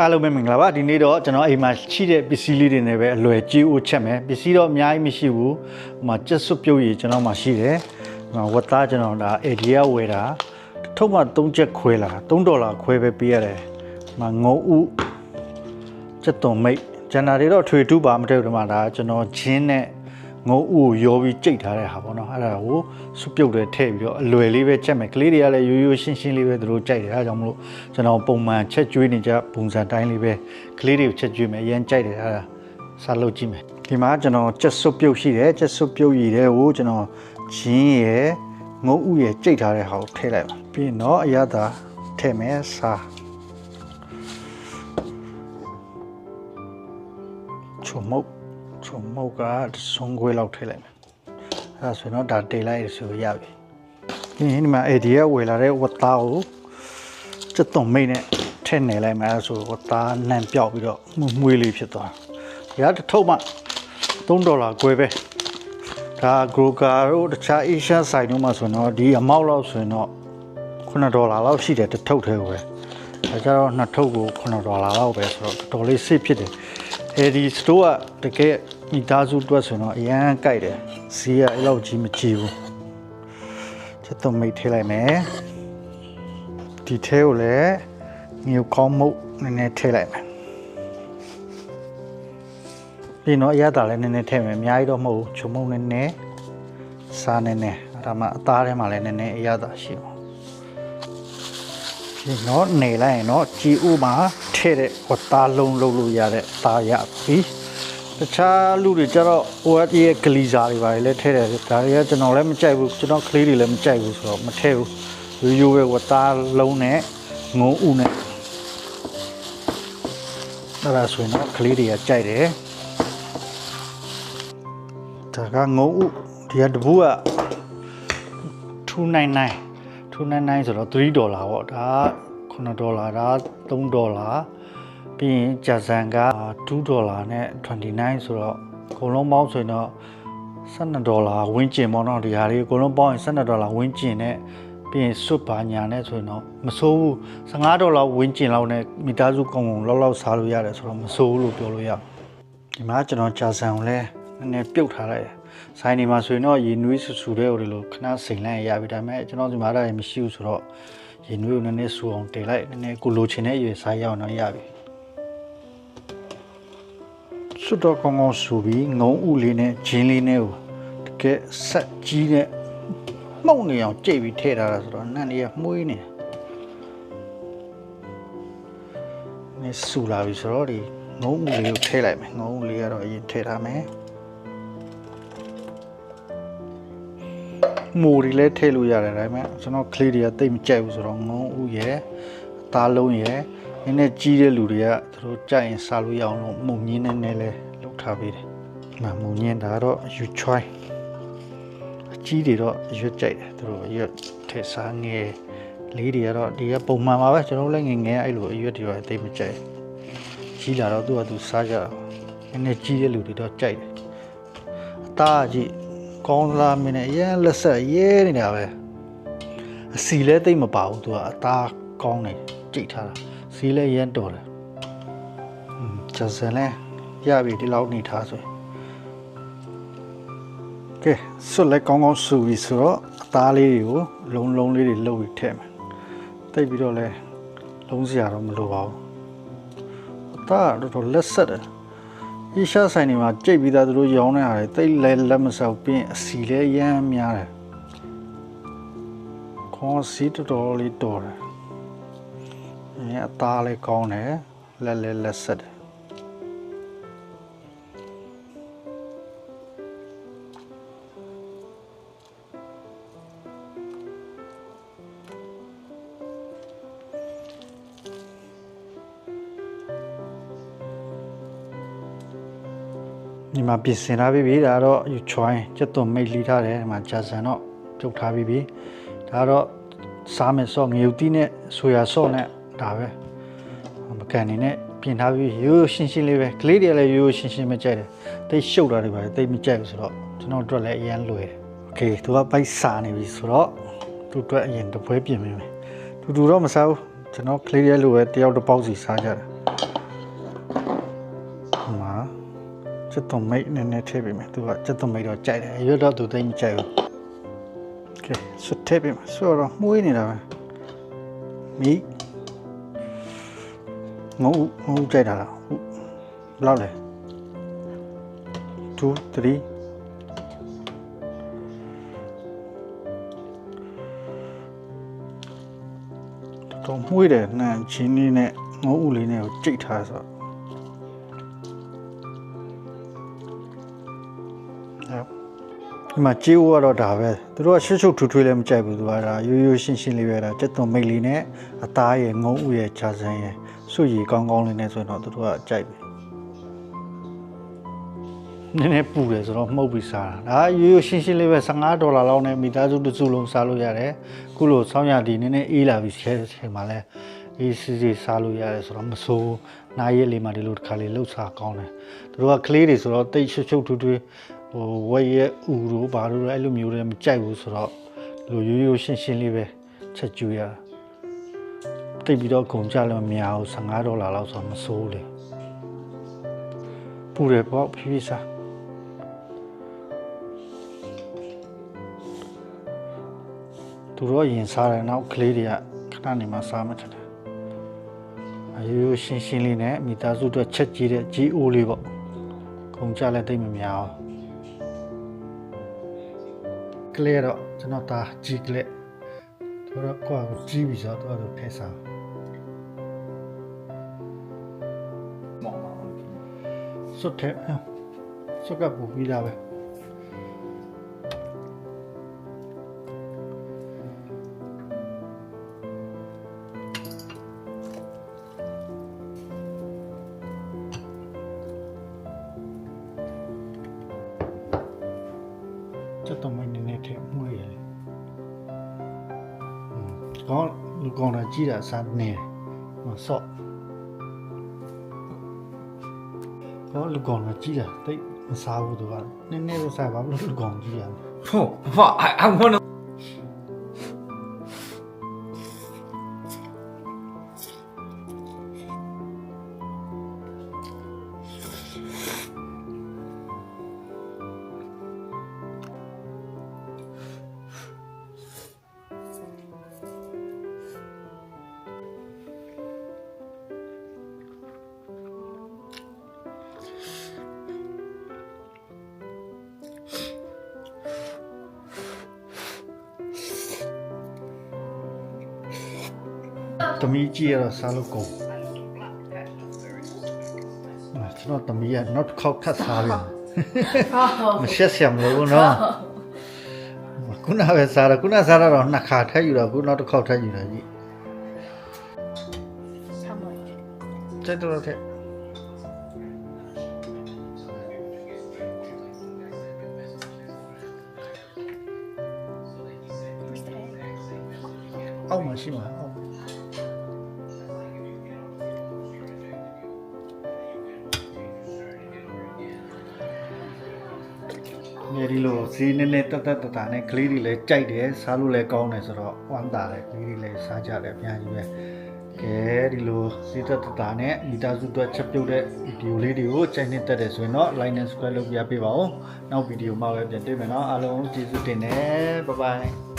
အားလုံးပဲမင်္ဂလာပါဒီနေ့တော့ကျွန်တော်အိမ်မှာရှိတဲ့ပစ္စည်းလေးတွေနဲ့ပဲအလွယ်ကြီးဦးချက်မယ်ပစ္စည်းတော့အများကြီးမရှိဘူးဟိုမှာကျက်စွပ်ပြုတ်ရည်ကျွန်တော်မှရှိတယ်ဟိုမှာဝတ်သားကျွန်တော်ဒါအေဒီယာဝယ်တာတစ်ထုပ်မှ3ချက်ခွဲလာ3ဒေါ်လာခွဲပဲပေးရတယ်ဟိုမှာငုံဥကျက်သွန်မိတ်ဂျန်နာတွေတော့ထွေတူးပါမတည့်ဘူးဒီမှာဒါကျွန်တော်ဂျင်းနဲ့ ငုံဥကိုရောပြီးကြိတ်ထားတဲ့ဟာပေါ့နော်အဲ့ဒါကိုစွပ်ပြုတ်တွေထည့်ပြီးတော့အလွယ်လေးပဲချက်မယ်ကလေးတွေကလည်းရိုးရိုးရှင်းရှင်းလေးပဲသူတို့ကြိုက်တယ်အဲဒါကြောင့်မလို့ကျွန်တော်ပုံမှန်ချက်ကျွေးနေကြပုံစံတိုင်းလေးပဲကလေးတွေကိုချက်ကျွေးမယ်အရင်ကြိုက်တယ်အဲဒါစားလုပ်ကြည့်မယ်ဒီမှာကျွန်တော်ချက်စွပ်ပြုတ်ရှိတယ်ချက်စွပ်ပြုတ်ရည်တဲ့ကိုကျွန်တော်ဂျင်းရယ်ငုံဥရယ်ကြိတ်ထားတဲ့ဟာကိုထည့်လိုက်ပါပြီးရင်တော့အရသာထည့်မယ်စားချုံမုတ် ချုံမုတ်ကသုံးခွဲလောက်ထည့်လိုက်မယ်အဲဒါဆိုရင်တော့ဒါတေးလိုက်ဆိုရပြီဒီဒီမှာအေဒီယာဝယ်လာတဲ့ဝတ်သားကိုစက်သွန်မိတ်နဲ့ထည့်နေလိုက်မယ်အဲဒါဆိုဝတ်သားနံပြောက်ပြီးတော့မှုမွေးလေးဖြစ်သွားတယ်ရတစ်ထုပ်မှ3ဒေါ်လာခွဲပဲဒါဂရိုကာတို့တခြား Asian site တို့မှာဆိုရင်တော့ဒီအမောက်လောက်ဆိုရင်တော့9ဒေါ်လာလောက်ရှိတယ်တစ်ထုပ်တည်းကိုပဲဒါကြတော့နှစ်ထုပ်ကို9ဒေါ်လာလောက်ပဲဆိုတော့တော်တော်လေးစိတ်ဖြစ်တယ် အဲဒီ store ကတကယ်မိသားစုအတွက်ဆိုရင်တော့အရန်ကြိုက်တယ်ဈေးကအဲ့လောက်ကြီးမကြီးဘူးချက်သွန်မိတ်ထည့်လိုက်မယ်ဒီထဲကိုလည်းမြေကောင်းမှုနည်းနည်းထည့်လိုက်မယ်ပြီးတော့အရသာလည်းနည်းနည်းထည့်မယ်အများကြီးတော့မဟုတ်ဘူးချုံမုံနည်းနည်းစားနည်းနည်းအဲ့ဒါမှအသားထဲမှာလည်းနည်းနည်းအရသာရှိပါ ဒီတော့နေလိုက်ရင်တော့ကြည်ဥမှာထဲ့တဲ့ဝတ်သားလုံးလုံးလို့ရတဲ့သားရပြီတခြားလူတွေကျတော့ဟိုကရဲ့ဂလီဇာတွေပါလေထဲ့တယ်ဒါတွေကကျွန်တော်လည်းမကြိုက်ဘူးကျွန်တော်ကလေးတွေလည်းမကြိုက်ဘူးဆိုတော့မထဲ့ဘူးရိုးရိုးပဲဝတ်သားလုံးနဲ့ငုံဥနဲ့အဲ့ဒါဆိုရင်တော့ကလေးတွေကကြိုက်တယ်ဒါကငုံဥဒီကတပူက299 299ဆိုတော့3ဒေါ်လာပေါ့ဒါ9ဒေါ်လာဒါ3ဒေါ်လာပြီးရင်ဂျာဇန်က2ဒေါ်လာနဲ့29ဆိုတော့အကုန်လုံးပေါင်းဆိုရင်တော့12ဒေါ်လာဝန်းကျင်ပေါ့နော်ဒီဟာလေးအကုန်လုံးပေါင်းရင်12ဒေါ်လာဝန်းကျင်နဲ့ပြီးရင်စွတ်ပါညာနဲ့ဆိုရင်တော့မဆိုးဘူး15ဒေါ်လာဝန်းကျင်လောက်နဲ့မိသားစုကုန်ကုန်လောက်လောက်စားလို့ရတယ်ဆိုတော့မဆိုးဘူးလို့ပြောလို့ရဒီမှာကျွန်တော်ဂျာဇန်ကိုလည်းနည်းနည်းပြုတ်ထားလိုက်တယ် ဆိုင်ဒီမှာဆိုရင်တော့ရေနွေးဆူဆူတဲ့ဟိုလိုခဏစိန်လိုက်ရပြီဒါပေမဲ့ကျွန်တော်ဒီမှာတော့မရှိဘူးဆိုတော့ရေနွေးကိုနည်းနည်းဆူအောင်တင်လိုက်နည်းနည်းကိုလိုချင်တဲ့အရွယ်စားရအောင်တော့ရပြီစွတ်တော့ကောင်းကောင်းဆူပြီးငုံဥလေးနဲ့ဂျင်းလေးနဲ့ကိုတကယ်ဆက်ကြီးနဲ့မှုန့်နေအောင်ကြိတ်ပြီးထည့်ထားတာဆိုတော့နန့်လေးကမှုေးနေနေဆူလာပြီဆိုတော့ဒီငုံဥလေးကိုထည့်လိုက်မယ်ငုံဥလေးကတော့အရင်ထည့်ထားမယ် မိုတွေလည်းထည့်လို့ရတယ်ဒါပေမဲ့ကျွန်တော်ကလေးတွေကတိတ်မကြိုက်ဘူးဆိုတော့ငုံဥရဲ့အသားလုံးရဲ့နည်းနည်းကြီးတဲ့လူတွေကသူတို့ကြိုက်ရင်စားလို့ရအောင်လို့မှုန်ညင်းနေနေလဲလုပ်ထားပေးတယ်။မမှုန်ညင်းဒါတော့ယူချွိုင်းအကြီးတွေတော့ရွတ်ကြိုက်တယ်သူတို့ရွတ်ထည့်စားငယ်လေးတွေကတော့ဒီကပုံမှန်ပါပဲကျွန်တော်လည်းငယ်ငယ်အဲ့လိုအရွတ်တွေတော့တိတ်မကြိုက်ကြီးလာတော့သူကသူစားကြနည်းနည်းကြီးတဲ့လူတွေတော့ကြိုက်တယ်အသားကြီး ကောင်းလားမင်းနဲ့အရင်လက်ဆက်ရဲနေတာပဲအစီလဲတိတ်မပါဘူးသူကအသားကောင်းနေကြိတ်ထားတာစီလဲရမ်းတော်တယ်อืมကျန်စလဲရပြီဒီလောက်နေထားဆိုရင်ကဲဆွတ်လဲကောင်းကောင်းဆူပြီဆိုတော့အသားလေးတွေကိုလုံးလုံးလေးတွေလှုပ်ပြီးထည့်မယ်တိတ်ပြီးတော့လဲလုံးစရာတော့မလိုပါဘူးအသားကတော့တော်တော်လက်ဆက်တယ် ဒီရှာဆိုင်တွေမှာကြိတ်ပြီးသားသူတို့ရောင်းနေတာတွေတိတ်လဲလက်မဆောက်ပြီးရင်အစီလဲရမ်းများတယ်ခေါင်းစီတော်တော်လေးတော်တယ်အဲအသားလေးကောင်းတယ်လက်လဲလက်ဆက်တယ် ဒီမှာပြင်ဆင်ထားပြီးပြီဒါတော့ယူချွိုင်းကျက်သွန်မိတ်လှီးထားတယ်ဒီမှာဂျာဆန်တော့ပြုတ်ထားပြီးပြီဒါတော့စားမယ်ဆော့ငရုတ်တီးနဲ့ဆိုယာဆော့နဲ့ဒါပဲမကန်နေနဲ့ပြင်ထားပြီးရိုးရိုးရှင်းရှင်းလေးပဲကလေးတွေလည်းရိုးရိုးရှင်းရှင်းပဲကြိုက်တယ်တိတ်ရှုပ်တာတွေပါတိတ်မကြိုက်ဘူးဆိုတော့ကျွန်တော်တို့လည်းအရန်လွယ်တယ်โอเคသူကပိုက်စာနေပြီဆိုတော့သူ့အတွက်အရင်တပွဲပြင်ပေးမယ်တူတူတော့မစားဘူးကျွန်တော်ကလေးတွေလိုပဲတယောက်တစ်ပေါက်စီစားကြတယ် စက်တုံမိတ်နည်းနည်းထည့်ပေးမယ်သူကစက်တုံမိတ်တော့ကြိုက်တယ်ရွတ်တော့သူသိမ့်မကြိုက်ဘူးကဲဆွတ်ထည့်ပေးမယ်ဆိုတော့မှုေးနေတာပဲမိငုံငုံကြိုက်တာလားဟုတ်ဘယ်လောက်လဲ2 3တော့မှုေးတယ်နန်းချင်းလေးနဲ့ငုံဦးလေးနဲ့ကိုကြိတ်ထားဆိုတော့ ဒီမှာကြေးဦးကတော့ဒါပဲသူတို့ကရှုပ်ရှုပ်ထွေးထွေးလည်းမကြိုက်ဘူးသူကဒါရိုးရိုးရှင်းရှင်းလေးပဲဒါစက်သွန်မိတ်လေးနဲ့အသားရယ်ငုံဥရယ်ခြာစမ်းရယ်စွရည်ကောင်းကောင်းလေးနဲ့ဆိုရင်တော့သူတို့ကကြိုက်ပြီနည်းနည်းပူတယ်ဆိုတော့မှုတ်ပြီးစားတာဒါရိုးရိုးရှင်းရှင်းလေးပဲ15ဒေါ်လာလောက်နဲ့မိသားစုတစ်စုလုံးစားလို့ရတယ်ခုလိုဆောင်းရည်နည်းနည်းအေးလာပြီးဆဲချိန်မှာလဲအေးစီစီစားလို့ရတယ်ဆိုတော့မဆိုးနားရက်လေးမှဒီလိုတစ်ခါလေးလှုပ်စားကောင်းတယ်သူတို့ကကလေးတွေဆိုတော့တိတ်ရှုပ်ရှုပ်ထွေးထွေး ဟိုဝက်ရက်ဥတို့ဘာလို့လဲအဲ့လိုမျိုးတွေမကြိုက်ဘူးဆိုတော့ဒီလိုရိုးရိုးရှင်းရှင်းလေးပဲချက်ကျွေးရတာတိတ်ပြီးတော့ကုန်ကြလည်းမများဘူး15ဒေါ်လာလောက်ဆိုတော့မဆိုးလေပူတယ်ပေါ့ဖြည်းဖြည်းစားသူတို့ရင်စားတယ်နောက်ကလေးတွေကခဏနေမှစားမှထတယ်အရိုးရိုးရှင်းရှင်းလေးနဲ့မိသားစုအတွက်ချက်ကြီးတဲ့ကြီးအိုးလေးပေါ့ခုံကြလည်းတိတ်မများအောင် ကလေးတော့ကျွန်တော်ဒါကြည့်ကလေးတို့တော့ကိုယ်ကိုကြည့်ပြီးတော့တော့ဖဲစားစွတ်တယ်စွတ်ကပူပြီးတာပဲ ကောင်းလူကောင်းတာကြည့်တာစားနေမဆော့တော့လူကောင်ကကြီးတာတိတ်မစားဘူးသူကနည်းနည်းတော့စားပါဘူးလူကောင်ကြီးရ Oh, Papa, I, I wanna. တမီကြီးရတော့စားလို့ကုန်အာကျွန်တော်တမီကနောက်တစ်ခေါက်ထပ်စားပြန်မရှက်ဆရာမလို့နော်ခုနပဲစားရခုနစားရတော့နှစ်ခါထပ်ယူတော့ခုနောက်တစ်ခေါက်ထပ်ယူတာကြီး How much? စိတ်တော့ထက် Where's the egg? အောက်မှာရှိမှာ နည်းနည်းတက်တက်တတာနဲ့ကလေးတွေလည်းကြိုက်တယ်စားလို့လည်းကောင်းတယ်ဆိုတော့ဝမ်းသာတယ်ကလေးတွေလည်းစားကြတယ်အများကြီးပဲကဲဒီလိုဈေးတက်တတာနဲ့မိသားစုအတွက်ချက်ပြုတ်တဲ့ဗီဒီယိုလေးတွေကိုချိန်နေတက်တယ်ဆိုရင်တော့ like and subscribe လုပ်ပြပေးပါဦးနောက်ဗီဒီယိုမှာပဲပြန်တွေ့မယ်နော်အားလုံးကျေးဇူးတင်တယ်ဘိုင်ဘိုင်